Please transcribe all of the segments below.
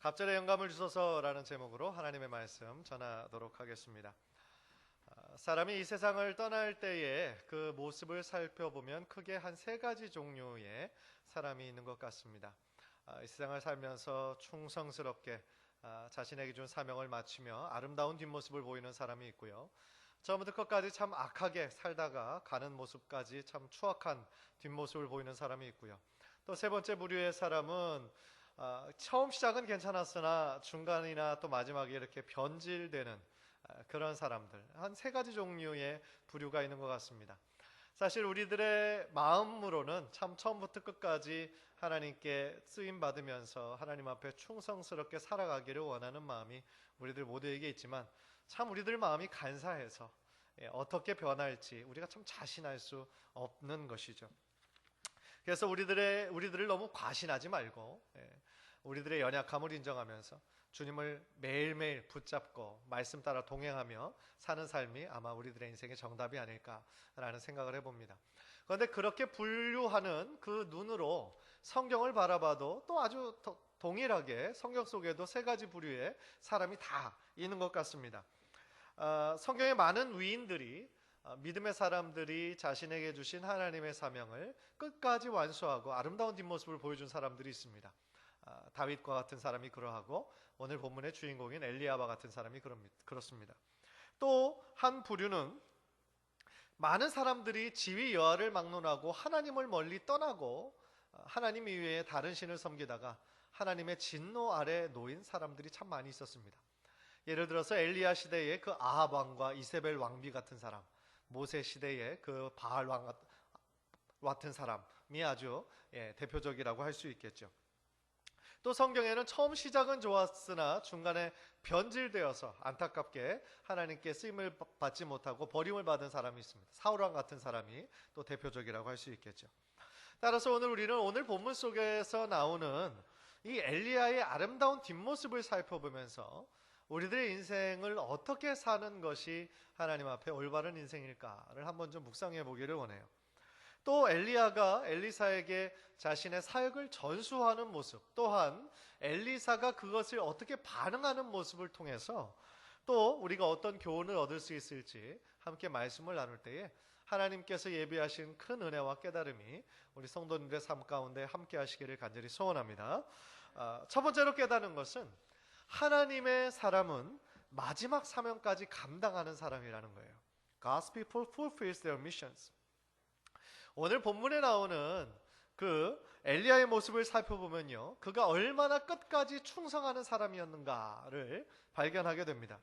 갑절의 영감을 주소서라는 제목으로 하나님의 말씀 전하도록 하겠습니다. 아, 사람이 이 세상을 떠날 때에 그 모습을 살펴보면 크게 한 세 가지 종류의 사람이 있는 것 같습니다. 아, 이 세상을 살면서 충성스럽게 아, 자신에게 준 사명을 마치며 아름다운 뒷모습을 보이는 사람이 있고요. 처음부터 끝까지 참 악하게 살다가 가는 모습까지 참 추악한 뒷모습을 보이는 사람이 있고요. 또 세 번째 부류의 사람은 아, 처음 시작은 괜찮았으나 중간이나 또 마지막에 이렇게 변질되는 아, 그런 사람들 한 세 가지 종류의 부류가 있는 것 같습니다. 사실 우리들의 마음으로는 참 처음부터 끝까지 하나님께 쓰임 받으면서 하나님 앞에 충성스럽게 살아가기를 원하는 마음이 우리들 모두에게 있지만 참 우리들 마음이 간사해서 예, 어떻게 변할지 우리가 참 자신할 수 없는 것이죠. 그래서 우리들의 우리들을 너무 과신하지 말고 예, 우리들의 연약함을 인정하면서 주님을 매일매일 붙잡고 말씀 따라 동행하며 사는 삶이 아마 우리들의 인생의 정답이 아닐까라는 생각을 해봅니다. 그런데 그렇게 분류하는 그 눈으로 성경을 바라봐도 또 아주 더- 동일하게 성경 속에도 세 가지 부류의 사람이 다 있는 것 같습니다. 아, 성경의 많은 위인들이 아, 믿음의 사람들이 자신에게 주신 하나님의 사명을 끝까지 완수하고 아름다운 뒷모습을 보여준 사람들이 있습니다. 아, 다윗과 같은 사람이 그러하고 오늘 본문의 주인공인 엘리야와 같은 사람이 그렇습니다. 또 한 부류는 많은 사람들이 지위 여하를 막론하고 하나님을 멀리 떠나고 아, 하나님 이외에 다른 신을 섬기다가 하나님의 진노 아래 놓인 사람들이 참 많이 있었습니다. 예를 들어서 엘리야 시대의 그 아합 왕과 이세벨 왕비 같은 사람, 모세 시대의 그 바알 왕 같- 같은 사람이 아주 예, 대표적이라고 할 수 있겠죠. 또 성경에는 처음 시작은 좋았으나 중간에 변질되어서 안타깝게 하나님께 쓰임을 받지 못하고 버림을 받은 사람이 있습니다. 사울 왕 같은 사람이 또 대표적이라고 할 수 있겠죠. 따라서 오늘 우리는 오늘 본문 속에서 나오는 이 엘리야의 아름다운 뒷모습을 살펴보면서 우리들의 인생을 어떻게 사는 것이 하나님 앞에 올바른 인생일까를 한번 좀 묵상해 보기를 원해요. 또 엘리야가 엘리사에게 자신의 사역을 전수하는 모습, 또한 엘리사가 그것을 어떻게 반응하는 모습을 통해서 또 우리가 어떤 교훈을 얻을 수 있을지 함께 말씀을 나눌 때에 하나님께서 예비하신 큰 은혜와 깨달음이 우리 성도님들의 삶 가운데 함께 하시기를 간절히 소원합니다. 아, 첫 번째로 깨닫는 것은 하나님의 사람은 마지막 사명까지 감당하는 사람이라는 거예요. God's people fulfills their missions. 오늘 본문에 나오는 그 엘리야의 모습을 살펴보면요. 그가 얼마나 끝까지 충성하는 사람이었는가를 발견하게 됩니다.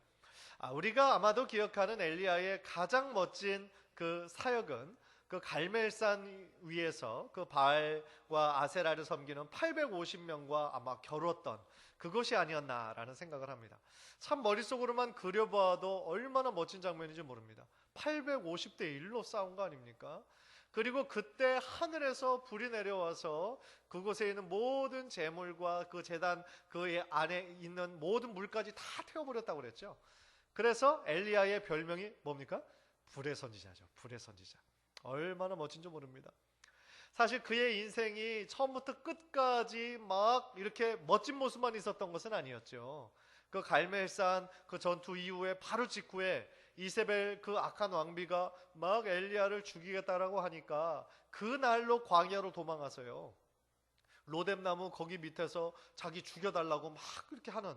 아, 우리가 아마도 기억하는 엘리야의 가장 멋진 그 사역은 그 갈멜산 위에서 그 바알과 아세라를 섬기는 850명과 아마 겨뤘던 그것이 아니었나라는 생각을 합니다. 참 머릿속으로만 그려봐도 얼마나 멋진 장면인지 모릅니다. 850대 1로 싸운 거 아닙니까? 그리고 그때 하늘에서 불이 내려와서 그곳에 있는 모든 재물과 그 재단 그 안에 있는 모든 물까지 다 태워버렸다고 그랬죠. 그래서 엘리야의 별명이 뭡니까? 불의 선지자죠. 불의 선지자. 얼마나 멋진지 모릅니다. 사실 그의 인생이 처음부터 끝까지 막 이렇게 멋진 모습만 있었던 것은 아니었죠. 그 갈멜산 그 전투 이후에 바로 직후에 이세벨 그 악한 왕비가 막 엘리야를 죽이겠다라고 하니까 그 날로 광야로 도망가서요. 로뎀나무 거기 밑에서 자기 죽여달라고 막 그렇게 하는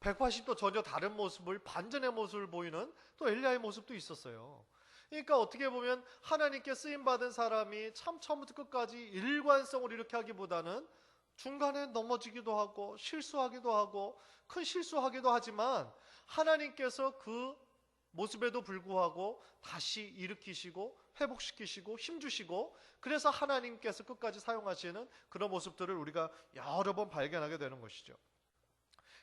180도 전혀 다른 모습을 반전의 모습을 보이는 또 엘리야의 모습도 있었어요. 그러니까 어떻게 보면 하나님께 쓰임 받은 사람이 참 처음부터 끝까지 일관성을 이렇게 하기보다는 중간에 넘어지기도 하고 실수하기도 하고 큰 실수하기도 하지만 하나님께서 그 모습에도 불구하고 다시 일으키시고 회복시키시고 힘주시고 그래서 하나님께서 끝까지 사용하시는 그런 모습들을 우리가 여러 번 발견하게 되는 것이죠.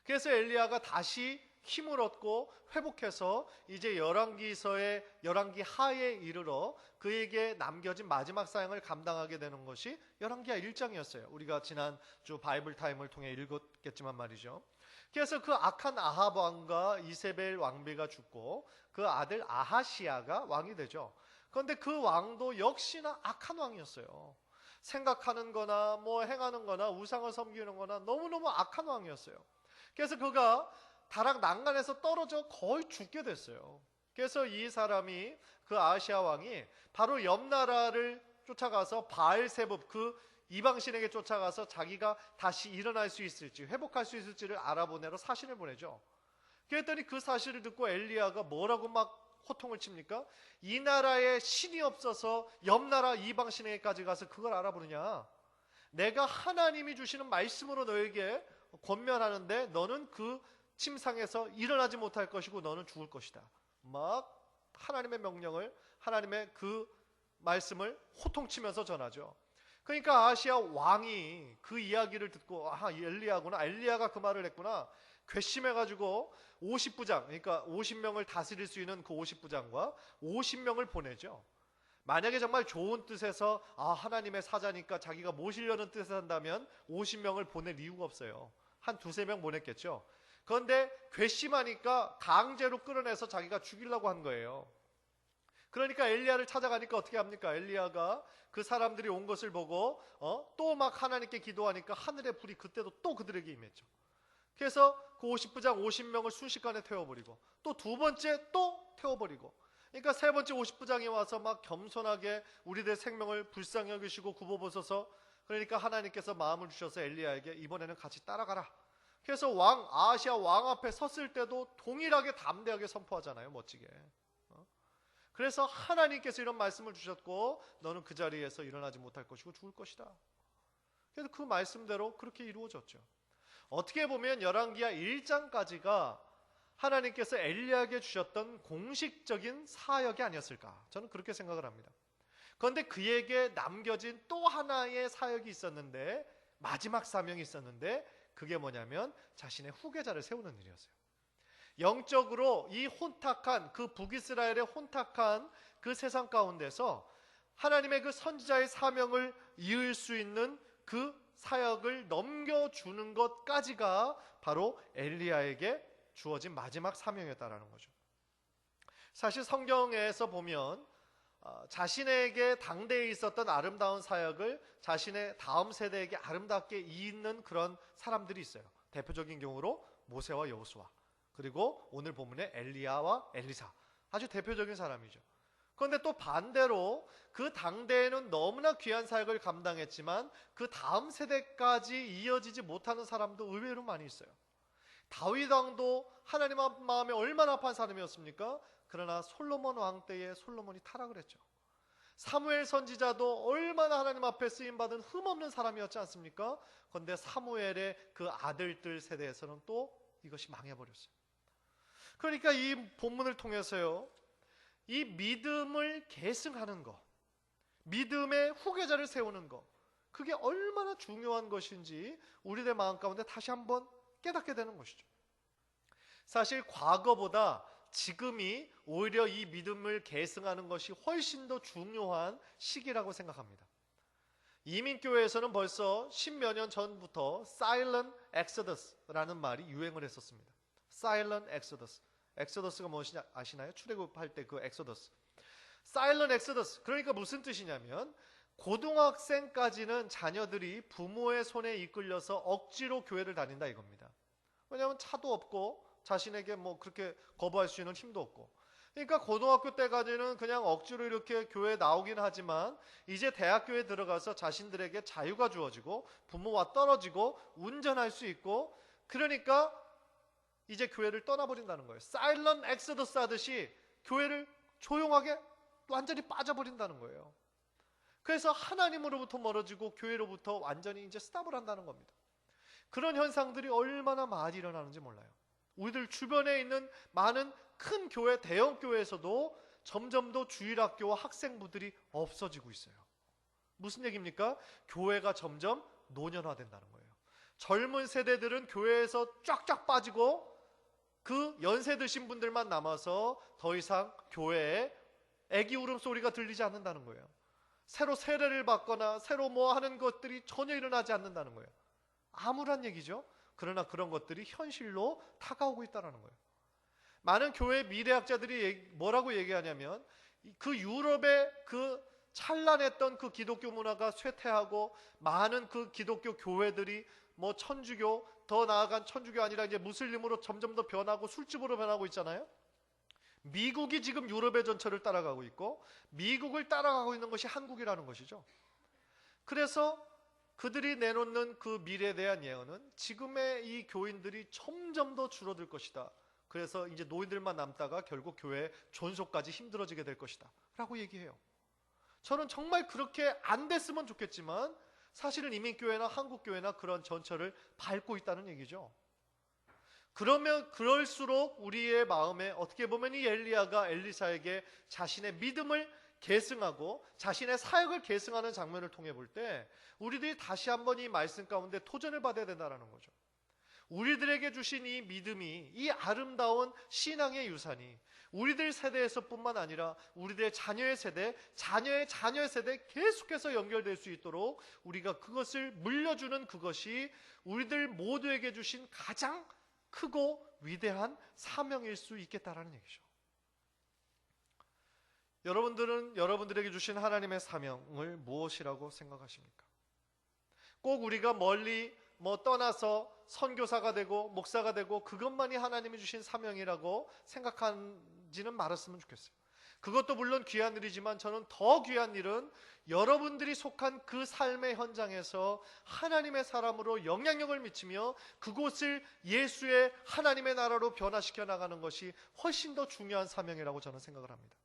그래서 엘리야가 다시 힘을 얻고 회복해서 이제 열왕기서의 열왕기 하에 이르러 그에게 남겨진 마지막 사역을 감당하게 되는 것이 열왕기하 1장이었어요. 우리가 지난 주 바이블 타임을 통해 읽었겠지만 말이죠. 그래서 그 악한 아합 왕과 이세벨 왕비가 죽고 그 아들 아하시아가 왕이 되죠. 그런데 그 왕도 역시나 악한 왕이었어요. 생각하는 거나 뭐 행하는 거나 우상을 섬기는 거나 너무너무 악한 왕이었어요. 그래서 그가 다락 난간에서 떨어져 거의 죽게 됐어요. 그래서 이 사람이 그 아시아 왕이 바로 옆 나라를 쫓아가서 바알세법 그 이방신에게 쫓아가서 자기가 다시 일어날 수 있을지 회복할 수 있을지를 알아보내러 사신을 보내죠. 그랬더니 그 사실을 듣고 엘리야가 뭐라고 막 호통을 칩니까? 이 나라에 신이 없어서 옆 나라 이방 신에게까지 가서 그걸 알아보느냐? 내가 하나님이 주시는 말씀으로 너에게 권면하는데 너는 그 침상에서 일어나지 못할 것이고 너는 죽을 것이다. 막 하나님의 명령을 하나님의 그 말씀을 호통치면서 전하죠. 그러니까 아시아 왕이 그 이야기를 듣고 아 엘리야구나 엘리야가 그 말을 했구나 괘씸해가지고 50부장 그러니까 50명을 다스릴 수 있는 그 50부장과 50명을 보내죠. 만약에 정말 좋은 뜻에서 아 하나님의 사자니까 자기가 모시려는 뜻을 한다면 50명을 보낼 이유가 없어요. 한 두세 명 보냈겠죠. 그런데 괘씸하니까 강제로 끌어내서 자기가 죽이려고 한 거예요. 그러니까 엘리야를 찾아가니까 어떻게 합니까? 엘리야가 그 사람들이 온 것을 보고 어? 또 막 하나님께 기도하니까 하늘의 불이 그때도 또 그들에게 임했죠. 그래서 그 50부장 50명을 순식간에 태워버리고 또 두 번째 또 태워버리고 그러니까 세 번째 50부장이 와서 막 겸손하게 우리들 생명을 불쌍히 여기시고 굽어보소서 그러니까 하나님께서 마음을 주셔서 엘리야에게 이번에는 같이 따라가라 그래서 왕 아시아 왕 앞에 섰을 때도 동일하게 담대하게 선포하잖아요 멋지게 어? 그래서 하나님께서 이런 말씀을 주셨고 너는 그 자리에서 일어나지 못할 것이고 죽을 것이다 그래서 그 말씀대로 그렇게 이루어졌죠 어떻게 보면 열왕기하 1장까지가 하나님께서 엘리야에게 주셨던 공식적인 사역이 아니었을까? 저는 그렇게 생각을 합니다. 그런데 그에게 남겨진 또 하나의 사역이 있었는데 마지막 사명이 있었는데 그게 뭐냐면 자신의 후계자를 세우는 일이었어요. 영적으로 이 혼탁한 그 북이스라엘의 혼탁한 그 세상 가운데서 하나님의 그 선지자의 사명을 이을 수 있는 그 사역을 넘겨주는 것까지가 바로 엘리야에게 주어진 마지막 사명이었다라는 거죠. 사실 성경에서 보면 어, 자신에게 당대에 있었던 아름다운 사역을 자신의 다음 세대에게 아름답게 잇는 그런 사람들이 있어요. 대표적인 경우로 모세와 여호수아 그리고 오늘 본문의 엘리야와 엘리사 아주 대표적인 사람이죠. 그런데 또 반대로 그 당대에는 너무나 귀한 사역을 감당했지만 그 다음 세대까지 이어지지 못하는 사람도 의외로 많이 있어요. 다윗 왕도 하나님 마음에 얼마나 아파한 사람이었습니까? 그러나 솔로몬 왕 때에 솔로몬이 타락을 했죠. 사무엘 선지자도 얼마나 하나님 앞에 쓰임 받은 흠없는 사람이었지 않습니까? 그런데 사무엘의 그 아들들 세대에서는 또 이것이 망해버렸어요. 그러니까 이 본문을 통해서요, 이 믿음을 계승하는 것, 믿음의 후계자를 세우는 것, 그게 얼마나 중요한 것인지 우리들 마음 가운데 다시 한번 깨닫게 되는 것이죠. 사실 과거보다 지금이 오히려 이 믿음을 계승하는 것이 훨씬 더 중요한 시기라고 생각합니다. 이민교회에서는 벌써 십몇 년 전부터 Silent Exodus라는 말이 유행을 했었습니다. Silent Exodus. 엑소더스가 무엇이 아시나요? 출애굽할 때 그 엑소더스. Silent Exodus. 그러니까 무슨 뜻이냐면 고등학생까지는 자녀들이 부모의 손에 이끌려서 억지로 교회를 다닌다 이겁니다. 왜냐하면 차도 없고 자신에게 뭐 그렇게 거부할 수 있는 힘도 없고. 그러니까 고등학교 때까지는 그냥 억지로 이렇게 교회에 나오긴 하지만 이제 대학교에 들어가서 자신들에게 자유가 주어지고 부모와 떨어지고 운전할 수 있고 그러니까 이제 교회를 떠나버린다는 거예요. 사일런 엑소더스 하듯이 교회를 조용하게 완전히 빠져버린다는 거예요. 그래서 하나님으로부터 멀어지고 교회로부터 완전히 이제 스탑을 한다는 겁니다. 그런 현상들이 얼마나 많이 일어나는지 몰라요. 우리들 주변에 있는 많은 큰 교회, 대형 교회에서도 점점 더 주일학교와 학생부들이 없어지고 있어요. 무슨 얘기입니까? 교회가 점점 노년화된다는 거예요. 젊은 세대들은 교회에서 쫙쫙 빠지고 그 연세 드신 분들만 남아서 더 이상 교회에 애기 울음소리가 들리지 않는다는 거예요. 새로 세례를 받거나 새로 뭐 하는 것들이 전혀 일어나지 않는다는 거예요. 아무란 얘기죠. 그러나 그런 것들이 현실로 다가오고 있다는 거예요. 많은 교회 미래학자들이 뭐라고 얘기하냐면 그 유럽의 그 찬란했던 그 기독교 문화가 쇠퇴하고 많은 그 기독교 교회들이 뭐 천주교 더 나아간 천주교 아니라 이제 무슬림으로 점점 더 변하고 술집으로 변하고 있잖아요. 미국이 지금 유럽의 전철을 따라가고 있고 미국을 따라가고 있는 것이 한국이라는 것이죠. 그래서 그들이 내놓는 그 미래에 대한 예언은 지금의 이 교인들이 점점 더 줄어들 것이다. 그래서 이제 노인들만 남다가 결국 교회 존속까지 힘들어지게 될 것이다. 라고 얘기해요. 저는 정말 그렇게 안 됐으면 좋겠지만 사실은 이민교회나 한국교회나 그런 전철을 밟고 있다는 얘기죠. 그러면 그럴수록 우리의 마음에 어떻게 보면 이 엘리야가 엘리사에게 자신의 믿음을 계승하고 자신의 사역을 계승하는 장면을 통해 볼 때 우리들이 다시 한번 이 말씀 가운데 도전을 받아야 된다는 거죠. 우리들에게 주신 이 믿음이 이 아름다운 신앙의 유산이 우리들 세대에서뿐만 아니라 우리들의 자녀의 세대, 자녀의 자녀의 세대 계속해서 연결될 수 있도록 우리가 그것을 물려주는 그것이 우리들 모두에게 주신 가장 크고 위대한 사명일 수 있겠다라는 얘기죠. 여러분들은 여러분들에게 주신 하나님의 사명을 무엇이라고 생각하십니까? 꼭 우리가 멀리 뭐 떠나서 선교사가 되고 목사가 되고 그것만이 하나님이 주신 사명이라고 생각하지는 말았으면 좋겠어요. 그것도 물론 귀한 일이지만 저는 더 귀한 일은 여러분들이 속한 그 삶의 현장에서 하나님의 사람으로 영향력을 미치며 그곳을 예수의 하나님의 나라로 변화시켜 나가는 것이 훨씬 더 중요한 사명이라고 저는 생각을 합니다.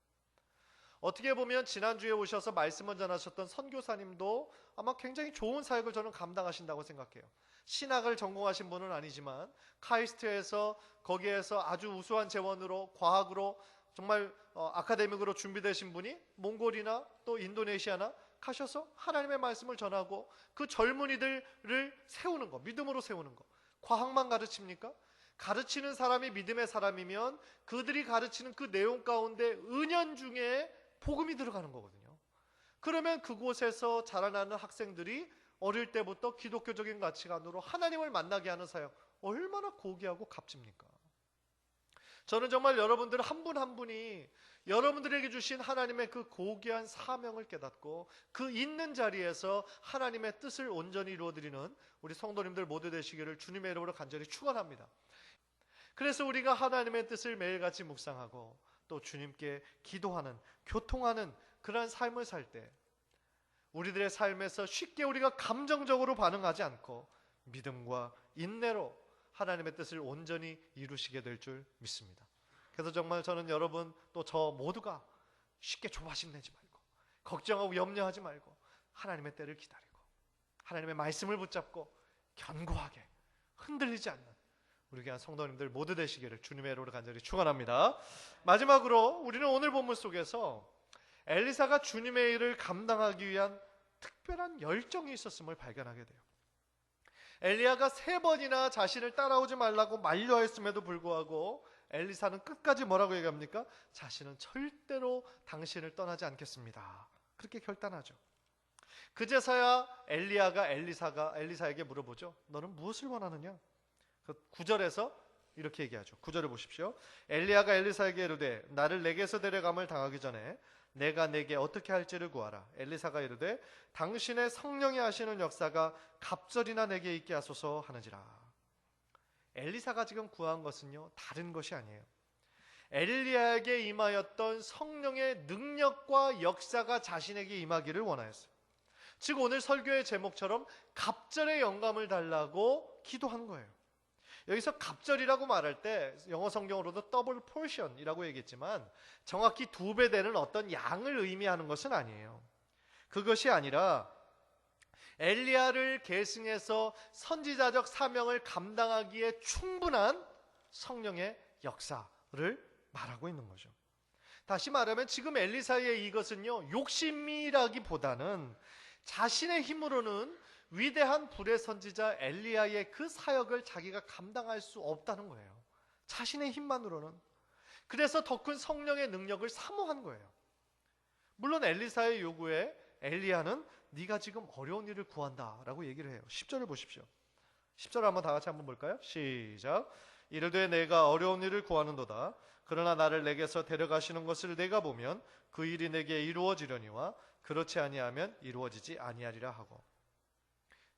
어떻게 보면 지난주에 오셔서 말씀을 전하셨던 선교사님도 아마 굉장히 좋은 사역을 저는 감당하신다고 생각해요. 신학을 전공하신 분은 아니지만 카이스트에서 거기에서 아주 우수한 재원으로 과학으로 정말 어, 아카데믹으로 준비되신 분이 몽골이나 또 인도네시아나 가셔서 하나님의 말씀을 전하고 그 젊은이들을 세우는 거, 믿음으로 세우는 거. 과학만 가르칩니까? 가르치는 사람이 믿음의 사람이면 그들이 가르치는 그 내용 가운데 은연 중에 복음이 들어가는 거거든요. 그러면 그곳에서 자라나는 학생들이 어릴 때부터 기독교적인 가치관으로 하나님을 만나게 하는 사역 얼마나 고귀하고 값집니까? 저는 정말 여러분들 한분한 분이 여러분들에게 주신 하나님의 그 고귀한 사명을 깨닫고 그 있는 자리에서 하나님의 뜻을 온전히 이루어드리는 우리 성도님들 모두 되시기를 주님의 이름으로 간절히 축원합니다. 그래서 우리가 하나님의 뜻을 매일같이 묵상하고 또 주님께 기도하는 교통하는 그러한 삶을 살 때 우리들의 삶에서 쉽게 우리가 감정적으로 반응하지 않고 믿음과 인내로 하나님의 뜻을 온전히 이루시게 될 줄 믿습니다. 그래서 정말 저는 여러분 또 저 모두가 쉽게 조바심 내지 말고 걱정하고 염려하지 말고 하나님의 때를 기다리고 하나님의 말씀을 붙잡고 견고하게 흔들리지 않는 우리 귀한 성도님들 모두 되시기를 주님의 이름으로 간절히 축원합니다. 마지막으로 우리는 오늘 본문 속에서 엘리사가 주님의 일을 감당하기 위한 특별한 열정이 있었음을 발견하게 돼요. 엘리야가 세 번이나 자신을 따라오지 말라고 만류하였음에도 불구하고 엘리사는 끝까지 뭐라고 얘기합니까? 자신은 절대로 당신을 떠나지 않겠습니다. 그렇게 결단하죠. 그제서야 엘리야가 엘리사가 엘리사에게 물어보죠. 너는 무엇을 원하느냐? 그 9절에서 이렇게 얘기하죠. 9절을 보십시오. 엘리야가 엘리사에게 이르되 나를 내게서 데려감을 당하기 전에 내가 내게 어떻게 할지를 구하라. 엘리사가 이르되 당신의 성령이 하시는 역사가 갑절이나 내게 있게 하소서 하는지라. 엘리사가 지금 구한 것은요 다른 것이 아니에요. 엘리야에게 임하였던 성령의 능력과 역사가 자신에게 임하기를 원하였어요. 즉 오늘 설교의 제목처럼 갑절의 영감을 달라고 기도한 거예요. 여기서 갑절이라고 말할 때 영어 성경으로도 더블 포션이라고 얘기했지만 정확히 두 배 되는 어떤 양을 의미하는 것은 아니에요. 그것이 아니라 엘리야를 계승해서 선지자적 사명을 감당하기에 충분한 성령의 역사를 말하고 있는 거죠. 다시 말하면 지금 엘리사의 이것은요 욕심이라기보다는 자신의 힘으로는 위대한 불의 선지자 엘리야의 그 사역을 자기가 감당할 수 없다는 거예요. 자신의 힘만으로는. 그래서 더 큰 성령의 능력을 사모한 거예요. 물론 엘리사의 요구에 엘리야는 네가 지금 어려운 일을 구한다라고 얘기를 해요. 10절을 보십시오. 10절 한번 다 같이 한번 볼까요? 시작. 이르되 내가 어려운 일을 구하는도다. 그러나 나를 내게서 데려가시는 것을 내가 보면 그 일이 내게 이루어지려니와 그렇지 아니하면 이루어지지 아니하리라 하고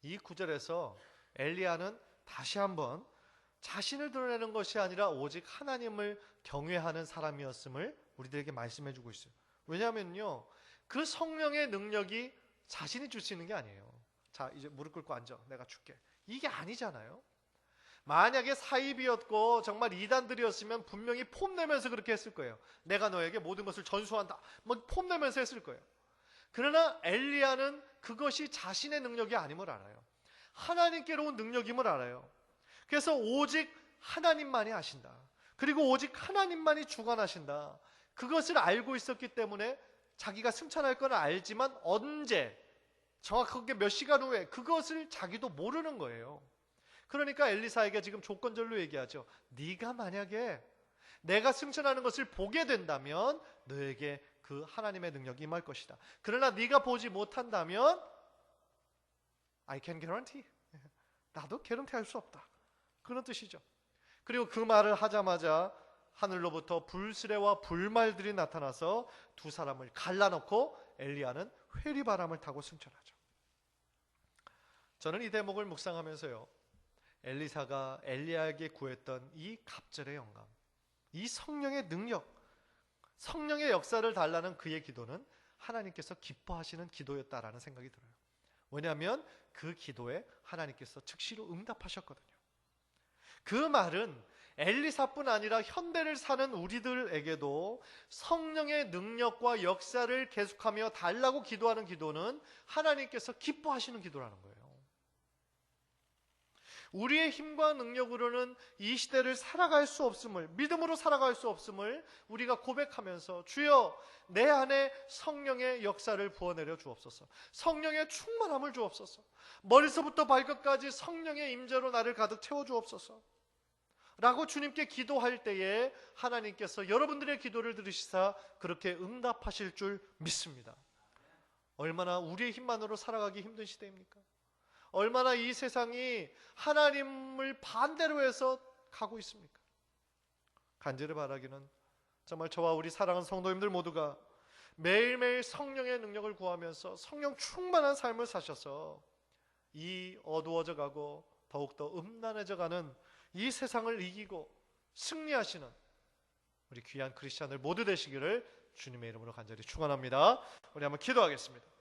이 구절에서 엘리야는 다시 한번 자신을 드러내는 것이 아니라 오직 하나님을 경외하는 사람이었음을 우리들에게 말씀해 주고 있어요. 왜냐하면요. 그 성령의 능력이 자신이 줄 수 있는 게 아니에요. 자, 이제 무릎 꿇고 앉아. 내가 줄게. 이게 아니잖아요. 만약에 사입이었고 정말 이단들이었으면 분명히 폼내면서 그렇게 했을 거예요. 내가 너에게 모든 것을 전수한다. 뭐 폼내면서 했을 거예요. 그러나 엘리야는 그것이 자신의 능력이 아님을 알아요. 하나님께로 온 능력임을 알아요. 그래서 오직 하나님만이 하신다. 그리고 오직 하나님만이 주관하신다. 그것을 알고 있었기 때문에 자기가 승천할 건 알지만 언제 정확하게 몇 시간 후에 그것을 자기도 모르는 거예요. 그러니까 엘리사에게 지금 조건절로 얘기하죠. 네가 만약에 내가 승천하는 것을 보게 된다면 너에게 그 하나님의 능력이 임할 것이다. 그러나 네가 보지 못한다면 I can guarantee. 나도 개런티 할 수 없다. 그런 뜻이죠. 그리고 그 말을 하자마자 하늘로부터 불수레와 불말들이 나타나서 두 사람을 갈라놓고 엘리야는 회리바람을 타고 승천하죠. 저는 이 대목을 묵상하면서요. 엘리사가 엘리야에게 구했던 이 갑절의 영감, 이 성령의 능력, 성령의 역사를 달라는 그의 기도는 하나님께서 기뻐하시는 기도였다라는 생각이 들어요. 왜냐하면 그 기도에 하나님께서 즉시로 응답하셨거든요. 그 말은 엘리사뿐 아니라 현대를 사는 우리들에게도 성령의 능력과 역사를 계속하며 달라고 기도하는 기도는 하나님께서 기뻐하시는 기도라는 거예요. 우리의 힘과 능력으로는 이 시대를 살아갈 수 없음을, 믿음으로 살아갈 수 없음을 우리가 고백하면서 주여 내 안에 성령의 역사를 부어내려 주옵소서. 성령의 충만함을 주옵소서. 머리서부터 발끝까지 성령의 임재로 나를 가득 채워 주옵소서. 라고 주님께 기도할 때에 하나님께서 여러분들의 기도를 들으시사 그렇게 응답하실 줄 믿습니다. 얼마나 우리의 힘만으로 살아가기 힘든 시대입니까? 얼마나 이 세상이 하나님을 반대로 해서 가고 있습니까? 간절히 바라기는 정말 저와 우리 사랑하는 성도님들 모두가 매일매일 성령의 능력을 구하면서 성령 충만한 삶을 사셔서 이 어두워져 가고 더욱더 음란해져 가는 이 세상을 이기고 승리하시는 우리 귀한 크리스찬들 모두 되시기를 주님의 이름으로 간절히 축원합니다. 우리 한번 기도하겠습니다.